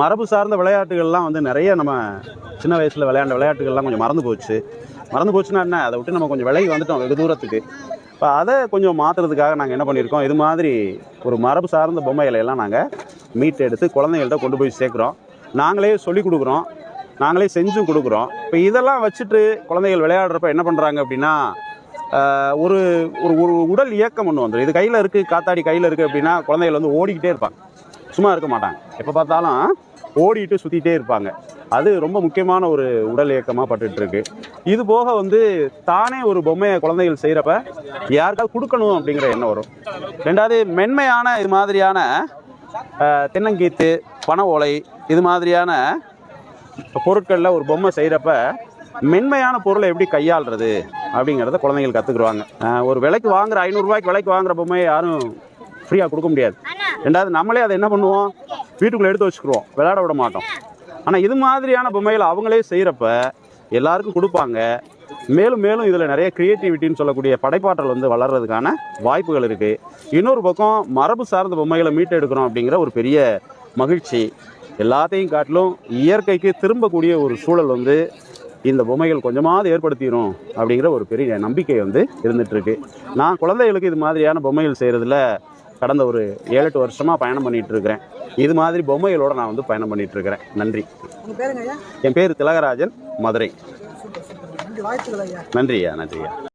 மரபு சார்ந்த விளையாட்டுகள்லாம் வந்து நிறைய நம்ம சின்ன வயசில் விளையாண்ட விளையாட்டுகள்லாம் கொஞ்சம் மறந்து போச்சு. மறந்து போச்சுன்னா என்ன? அதை விட்டு நம்ம கொஞ்சம் விலகி வந்துட்டோம் வெகு தூரத்துக்கு. இப்போ அதை கொஞ்சம் மாற்றுறதுக்காக நாங்கள் என்ன பண்ணியிருக்கோம்? இது மாதிரி ஒரு மரபு சார்ந்த பொம்மைகளை எல்லாம் நாங்கள் மீட் எடுத்து குழந்தைகள்கிட்ட கொண்டு போய் சேர்க்குறோம். நாங்களே சொல்லி கொடுக்குறோம். நாங்களே செஞ்சும் கொடுக்குறோம். இப்போ இதெல்லாம் வச்சுட்டு குழந்தைகள் விளையாடுறப்ப என்ன பண்ணுறாங்க அப்படின்னா ஒரு ஒரு ஒரு உடல் இயக்கம் ஒன்று வந்துடும் இது கையில் இருக்குது காத்தாடி கையில் இருக்குது அப்படின்னா குழந்தைகள் வந்து ஓடிக்கிட்டே இருப்பாங்க. சும்மா இருக்க மாட்டாங்க. எப்போ பார்த்தாலும் ஓடிட்டு சுற்றிட்டே இருப்பாங்க. அது ரொம்ப முக்கியமான ஒரு உடல் இயக்கமாக பட்டுட்டு இது போக வந்து தானே ஒரு பொம்மையை குழந்தைகள் செய்கிறப்ப யாருக்காவது கொடுக்கணும் அப்படிங்கிற எண்ணம் வரும். ரெண்டாவது மென்மையான இது மாதிரியான தென்னங்கீத்து பனை ஓலை இது மாதிரியான பொருட்களில் ஒரு பொம்மை செய்கிறப்ப மென்மையான பொருளை எப்படி கையாளுறது அப்படிங்கிறத குழந்தைகள் கற்றுக்குருவாங்க ஒரு விலைக்கு வாங்குற ஐநூறுரூவாய்க்கு விலைக்கு வாங்குற பொம்மையை யாரும் ஃப்ரீயாக கொடுக்க முடியாது. ரெண்டாவது நம்மளே அதை என்ன பண்ணுவோம்? வீட்டுக்குள்ளே எடுத்து வச்சுக்கிறோம் விளையாட விட மாட்டோம். ஆனால் இது மாதிரியான பொம்மைகளை அவங்களே செய்கிறப்ப எல்லாருக்கும் கொடுப்பாங்க. மேலும் மேலும் இதில் நிறைய க்ரியேட்டிவிட்டின்னு சொல்லக்கூடிய படைப்பாற்றல் வந்து வளர்றதுக்கான வாய்ப்புகள் இருக்குது இன்னொரு பக்கம் மரபு சார்ந்த பொம்மைகளை மீட்டெடுக்கிறோம் அப்படிங்கிற ஒரு பெரிய மகிழ்ச்சி எல்லாத்தையும் காட்டிலும் இயற்கைக்கு திரும்பக்கூடிய ஒரு சூழல் வந்து இந்த பொம்மைகள் கொஞ்சமாவது ஏற்படுத்திடும் அப்படிங்கிற ஒரு பெரிய நம்பிக்கை வந்து இருந்துகிட்ருக்கு நான் குழந்தைகளுக்கு இது மாதிரியான பொம்மைகள் செய்கிறதுல கடந்த ஒரு ஏழு எட்டு வருஷமாக பயணம் பண்ணிட்டு இருக்கிறேன் இது மாதிரி பொம்மைகளோட நான் வந்து பயணம் பண்ணிட்டு இருக்கிறேன் நன்றி என் பேர் திலகராஜன் மதுரை. நன்றி வாழ்த்துக்கள்